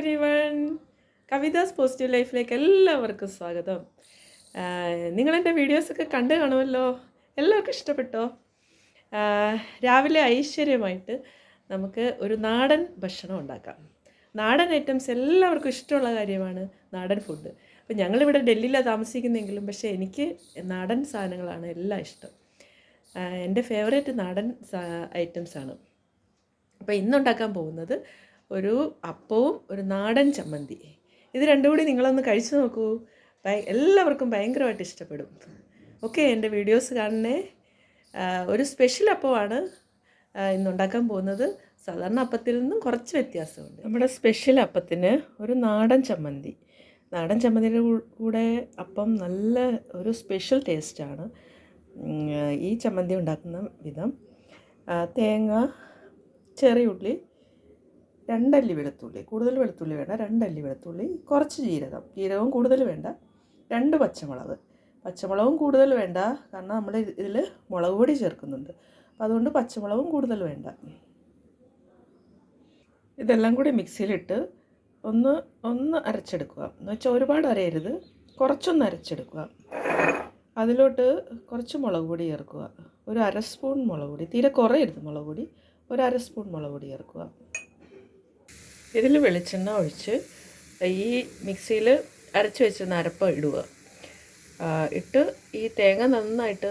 Every one Kavitha's positive ലൈഫിലേക്ക് എല്ലാവർക്കും സ്വാഗതം. നിങ്ങൾ നിങ്ങളെന്റെ വീഡിയോസൊക്കെ കണ്ടു കാണുമല്ലോ? എല്ലാവർക്കും ഇഷ്ടപ്പെട്ടോ? രാവിലെ ഐശ്വര്യമായിട്ട് നമുക്ക് ഒരു നാടൻ ഭക്ഷണം ഉണ്ടാക്കാം. നാടൻ ഐറ്റംസ് എല്ലാവർക്കും ഇഷ്ടമുള്ള കാര്യമാണ് നാടൻ ഫുഡ് അപ്പോൾ ഞങ്ങളിവിടെ ഡൽഹിയിലാണ് താമസിക്കുന്നെങ്കിലും പക്ഷേ എനിക്ക് നാടൻ സാധനങ്ങളാണ് എല്ലാം ഇഷ്ടം. എന്റെ ഫേവറേറ്റ് നാടൻ ഐറ്റംസ് ആണ്. അപ്പോൾ ഇന്നുണ്ടാക്കാൻ പോകുന്നത് ഒരു അപ്പവും ഒരു നാടൻ ചമ്മന്തി. ഇത് രണ്ടും കൂടി നിങ്ങളൊന്ന് കഴിച്ചു നോക്കൂ. എല്ലാവർക്കും ഭയങ്കരമായിട്ട് ഇഷ്ടപ്പെടും. ഓക്കെ എന്റെ വീഡിയോസ് കാണണേ. ഒരു സ്പെഷ്യൽ അപ്പമാണ് ഇന്നുണ്ടാക്കാൻ പോകുന്നത്. സാധാരണ അപ്പത്തിൽ നിന്നും കുറച്ച് വ്യത്യാസമുണ്ട്. നമ്മുടെ സ്പെഷ്യൽ അപ്പത്തിന് ഒരു നാടൻ ചമ്മന്തി. നാടൻ ചമ്മന്തിയുടെ കൂടെ അപ്പം നല്ല ഒരു സ്പെഷ്യൽ ടേസ്റ്റാണ്. ഈ ചമ്മന്തി ഉണ്ടാക്കുന്ന വിധം തേങ്ങ ചെറിയ ഉള്ളി രണ്ടല്ലി വെളുത്തുള്ളി കൂടുതൽ വെളുത്തുള്ളി വേണ്ട രണ്ടല്ലി വെളുത്തുള്ളി കുറച്ച് ജീരകം. ജീരകവും കൂടുതൽ വേണ്ട. രണ്ട് പച്ചമുളക്. പച്ചമുളകും കൂടുതൽ വേണ്ട കാരണം നമ്മൾ ഇതിൽ മുളക് പൊടി ചേർക്കുന്നുണ്ട്. അപ്പോൾ അതുകൊണ്ട് പച്ചമുളകും കൂടുതൽ വേണ്ട. ഇതെല്ലാം കൂടി മിക്സിയിലിട്ട് ഒന്ന് ഒന്ന് അരച്ചെടുക്കുക. എന്ന് വെച്ചാൽ ഒരുപാട് അരയരുത്. കുറച്ചൊന്ന് അരച്ചെടുക്കുക. അതിലോട്ട് കുറച്ച് മുളക് പൊടി ചേർക്കുക. ഒരു അര സ്പൂൺ മുളക് പൊടി. തീരെ കുറയരുത് മുളക് പൊടി. ഒരു അര സ്പൂൺ മുളക് പൊടി ചേർക്കുക. ഇതിൽ വെളിച്ചെണ്ണ ഒഴിച്ച് ഈ മിക്സിയിൽ അരച്ച് വെച്ചിരുന്ന അരപ്പ ഇടുക. ഇട്ട് ഈ തേങ്ങ നന്നായിട്ട്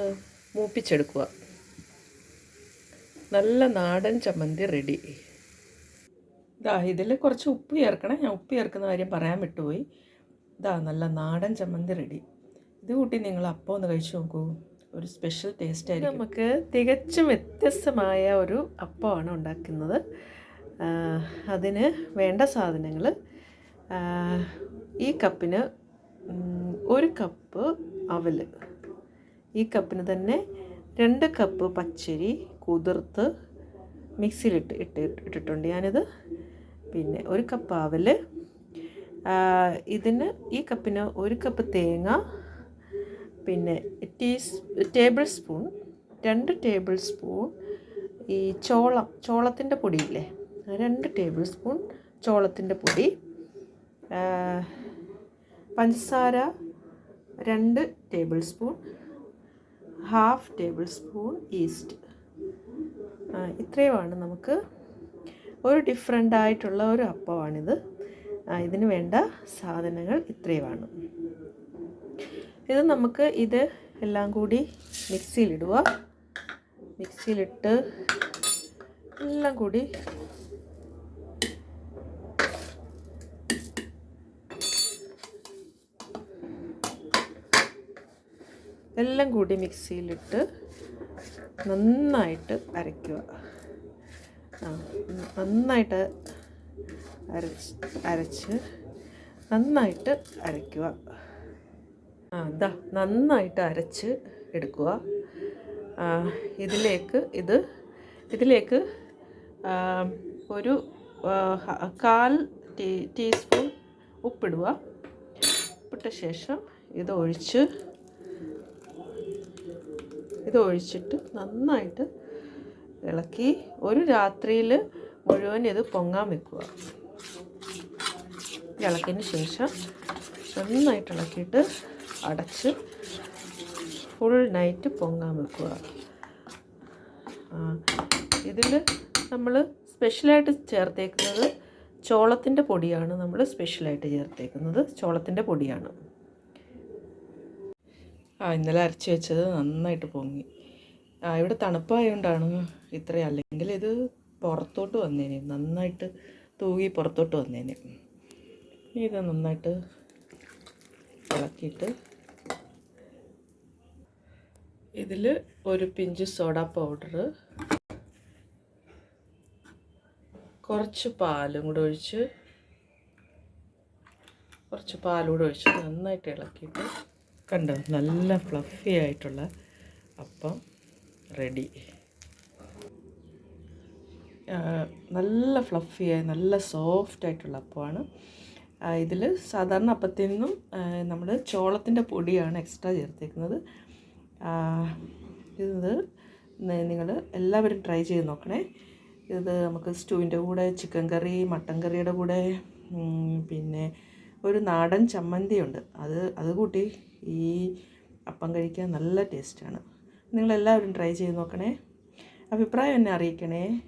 മൂപ്പിച്ചെടുക്കുക. നല്ല നാടൻ ചമ്മന്തി റെഡി ഇതാ ഇതിൽ കുറച്ച് ഉപ്പ് ചേർക്കണം. ഞാൻ ഉപ്പ് ചേർക്കുന്ന കാര്യം പറയാൻ വിട്ടുപോയി. ഇതാ നല്ല നാടൻ ചമ്മന്തി റെഡി ഇത് കൂട്ടി നിങ്ങൾ അപ്പം ഒന്ന് കഴിച്ചു നോക്കൂ. ഒരു സ്പെഷ്യൽ ടേസ്റ്റ് ആയിരിക്കും. നമുക്ക് തികച്ചും വ്യത്യസ്തമായ ഒരു അപ്പമാണ് ഉണ്ടാക്കുന്നത്. അതിന് വേണ്ട സാധനങ്ങൾ ഈ കപ്പിന് ഒരു കപ്പ് അവൽ. ഈ കപ്പിന് തന്നെ രണ്ട് കപ്പ് പച്ചരി കുതിർത്ത് മിക്സിയിലിട്ട് ഇട്ട് ഇട്ടിട്ടുണ്ട് ഞാനിത്. പിന്നെ ഒരു കപ്പ് അവൽ. ഇതിന് ഈ കപ്പിന് ഒരു കപ്പ് തേങ്ങ പിന്നെ ടീസ് ടേബിൾ സ്പൂൺ രണ്ട് ടേബിൾ സ്പൂൺ ഈ ചോളം ചോളത്തിന്റെ പൊടിയില്ലേ? രണ്ട് ടേബിൾ സ്പൂൺ ചോളത്തിന്റെ പൊടി പഞ്ചസാര രണ്ട് tablespoon half tablespoon yeast. ഇത്രയുമാണ് നമുക്ക് ഒരു ഡിഫറെന്റ് ആയിട്ടുള്ള ഒരു അപ്പമാണിത്. ഇതിന് വേണ്ട സാധനങ്ങൾ ഇത്രയുമാണ് ഇത് നമുക്ക് ഇത് എല്ലാം കൂടി മിക്സിയിലിടുക. മിക്സിയിലിട്ട് എല്ലാം കൂടി എല്ലാം കൂടി മിക്സിയിലിട്ട് നന്നായിട്ട് അരയ്ക്കുക. ആ നന്നായിട്ട് അരച്ച് അരച്ച് നന്നായിട്ട് അരയ്ക്കുക. ആ ഇതാ നന്നായിട്ട് അരച്ച് എടുക്കുക. ഇതിലേക്ക് ഇത് ഇതിലേക്ക് ഒരു കാൽ ടീ ടീസ്പൂൺ ഉപ്പിടുക. ഉപ്പിട്ട ശേഷം ഇത് ഒഴിച്ച് ഇത് ഒഴിച്ചിട്ട് നന്നായിട്ട് ഇളക്കി ഒരു രാത്രിയിൽ മുഴുവൻ ഇത് പൊങ്ങാൻ വെക്കുക. ഇളക്കിയതിന് ശേഷം നന്നായിട്ട് ഇളക്കിയിട്ട് അടച്ച് ഫുൾ നൈറ്റ് പൊങ്ങാൻ വെക്കുക. ഇതിൽ നമ്മൾ സ്പെഷ്യലായിട്ട് ചേർത്തേക്കുന്നത് ചോളത്തിന്റെ പൊടിയാണ്. നമ്മൾ സ്പെഷ്യലായിട്ട് ചേർത്തേക്കുന്നത് ചോളത്തിന്റെ പൊടിയാണ്. ആ ഇന്നലെ അരച്ച് വെച്ചത് നന്നായിട്ട് പൊങ്ങി. ആ ഇവിടെ തണുപ്പായതുകൊണ്ടാണ് ഇത്രയും അല്ലെങ്കിൽ ഇത് പുറത്തോട്ട് വന്നേനെ. നന്നായിട്ട് തൂകി പുറത്തോട്ട് വന്നേനെ. ഇത് നന്നായിട്ട് ഇളക്കിയിട്ട് ഇതിൽ ഒരു പിഞ്ച് സോഡ പൗഡർ കുറച്ച് പാലും കൂടെ ഒഴിച്ച് കുറച്ച് പാലും കൂടെ ഒഴിച്ച് നന്നായിട്ട് ഇളക്കിയിട്ട് കണ്ടോ? നല്ല ഫ്ലഫി ആയിട്ടുള്ള അപ്പം റെഡി നല്ല ഫ്ലഫിയായി നല്ല സോഫ്റ്റ് ആയിട്ടുള്ള അപ്പമാണ്. ഇതിൽ സാധാരണ അപ്പത്തിൽ നിന്നും നമ്മൾ ചോളത്തിന്റെ പൊടിയാണ് എക്സ്ട്രാ ചേർത്തേക്കുന്നത്. ഇത് നിങ്ങൾ എല്ലാവരും ട്രൈ ചെയ്ത് നോക്കണേ. ഇത് നമുക്ക് സ്റ്റൂവിന്റെ കൂടെ ചിക്കൻ കറി മട്ടൻ കറിയുടെ കൂടെ പിന്നെ ഒരു നാടൻ ചമ്മന്തിയുണ്ട്. അത് അത് കൂട്ടി ഈ അപ്പം കഴിക്കാൻ നല്ല ടേസ്റ്റാണ്. നിങ്ങളെല്ലാവരും ട്രൈ ചെയ്ത് നോക്കണേ. അഭിപ്രായം എന്നെ അറിയിക്കണേ.